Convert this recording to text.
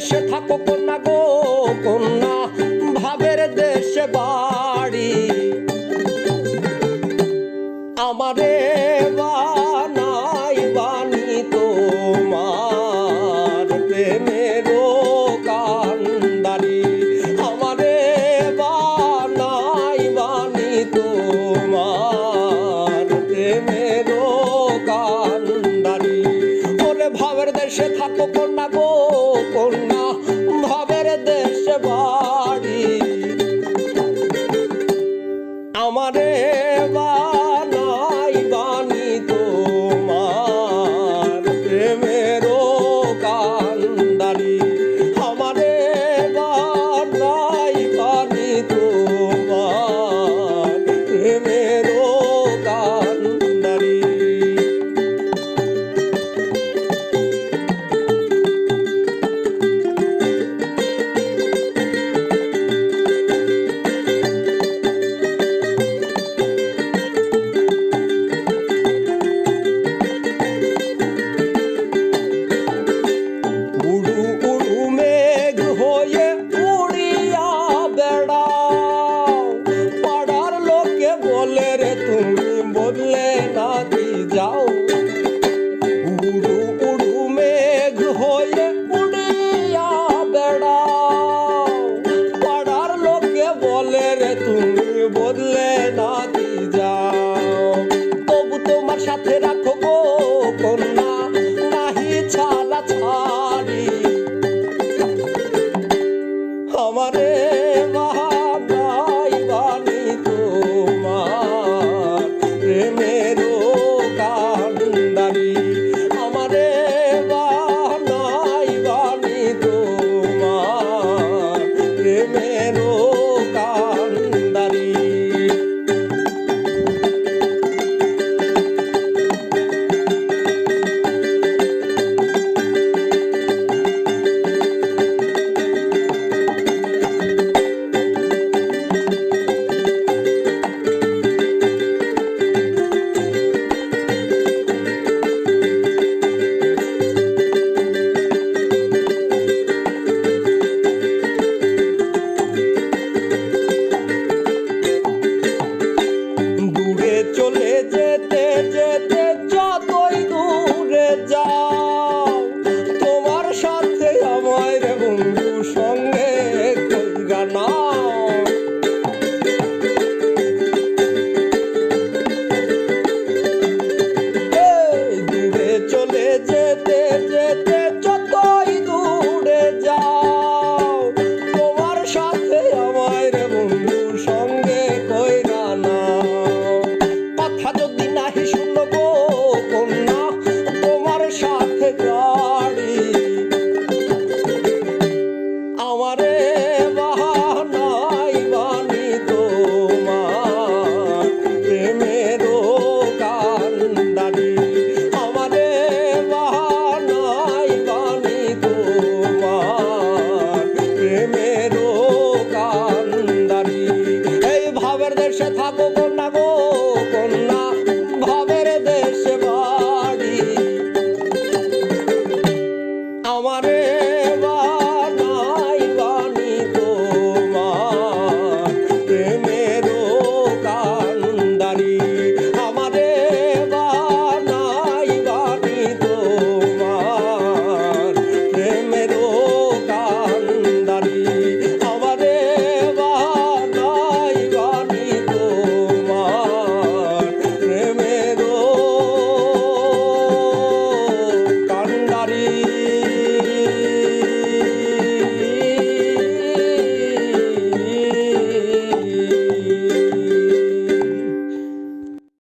দেশে থাকো কন্যা গো কন্যা ভাবের দেশে বাড়ি। আমারে বানাই বাণী তোমার প্রেমে। আমারে job.